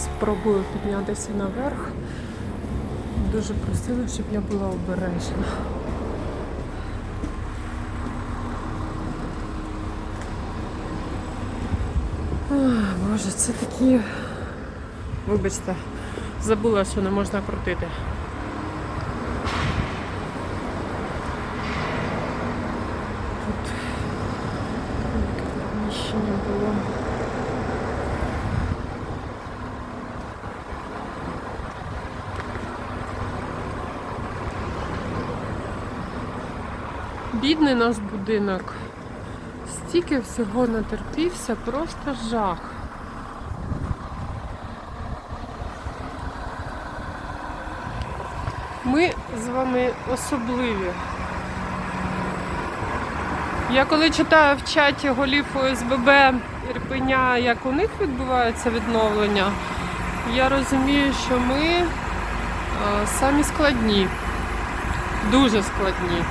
спробую піднятися наверх. Дуже просили, щоб я була обережна. Ах, Боже, це такі. Вибачте, забула, що не можна крутити. Тут велике приміщення було. Бідний наш будинок. Стільки всього натерпівся, просто жах. Ми з вами особливі. Я коли читаю в чаті голів ОСББ Ірпеня, як у них відбувається відновлення, я розумію, що ми е, самі складні, дуже складні.